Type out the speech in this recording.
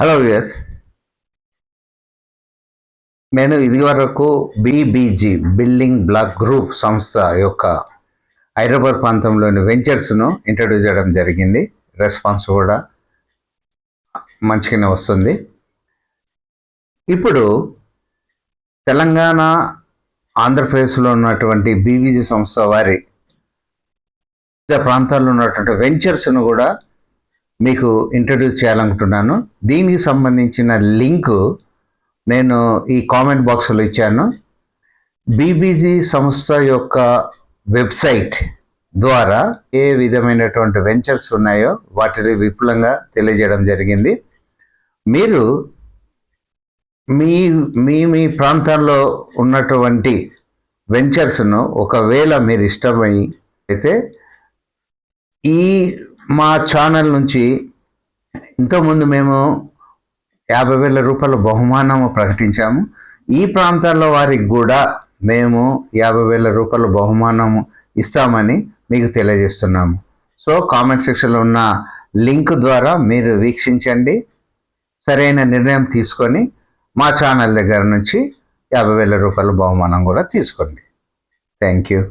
Hello వియస్ నేను ఇదివరకు BBG building black group సంస్థ యొక్క హైదరాబాద్ ప్రాంతంలోని వెంచర్స్ను ఇంట్రడ్యూస్ చేయడం జరిగింది. రెస్పాన్స్ కూడా మంచిగానే వస్తుంది. ఇప్పుడు తెలంగాణ ఆంధ్రప్రదేశ్లో ఉన్నటువంటి బీబీజీ సంస్థ వారి వివిధ ప్రాంతాల్లో ఉన్నటువంటి వెంచర్స్ను కూడా మీకు ఇంట్రడ్యూస్ చేయాలనుకుంటున్నాను. దీనికి సంబంధించిన లింకు నేను ఈ కామెంట్ బాక్స్లో ఇచ్చాను. బీబీజీ సంస్థ యొక్క వెబ్సైట్ ద్వారా ఏ విధమైనటువంటి వెంచర్స్ ఉన్నాయో వాటిని విపులంగా తెలియజేయడం జరిగింది. మీరు మీ మీ మీ ప్రాంతాల్లో ఉన్నటువంటి వెంచర్స్ను ఒకవేళ మీరు ఇష్టమై అయితే ఈ మా ఛానల్ నుంచి ఇంతకుముందు మేము యాభై వేల రూపాయల బహుమానము ప్రకటించాము. ఈ ప్రాంతాల్లో వారికి కూడా మేము యాభై వేల రూపాయల బహుమానము ఇస్తామని మీకు తెలియజేస్తున్నాము. సో కామెంట్ సెక్షన్లో ఉన్న లింక్ ద్వారా మీరు వీక్షించండి. సరైన నిర్ణయం తీసుకొని మా ఛానల్ దగ్గర నుంచి యాభై వేల రూపాయల బహుమానం కూడా తీసుకోండి. Thank you